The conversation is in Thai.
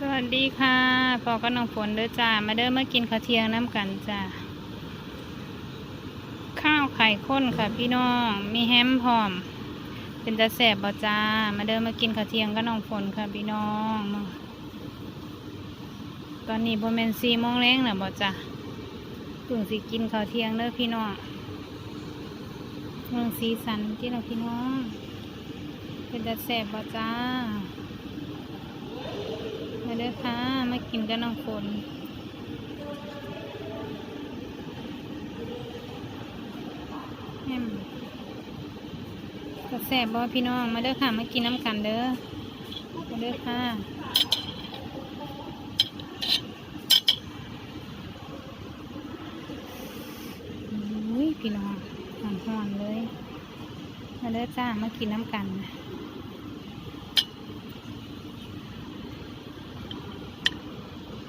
สวัสดีค่ะพอก็น้องฝนเด้อจ้า มาเด้อมากินข้าวเที่ยงน้ำกันจ้า ข้าวไข่ข้นค่ะพี่น้อง มีแฮมพร้อม เป็นตะแสบบ่จ้า มาเด้อมากินข้าวเที่ยงก็น้องฝนค่ะพี่น้อง ตอนนี้บ่แม่นสี่โมงแรงน่ะบ่จ้าเพิ่งสิกินข้าวเที่ยงเด้อพี่น้องเมืองสีสันที่เราพี่น้อง เป็นตะแสบบ่จ้าเด้อค่ะ มา กินกันน้องฝนแฮมก็แซ่บบ่พี่น้อง มาเด้อค่ะ มากินน้ำกันเด้อ มาเด้อค่ะอุ้ยพี่น้องหอนๆเลย มาเด้อจ้า มากินน้ำกันนะ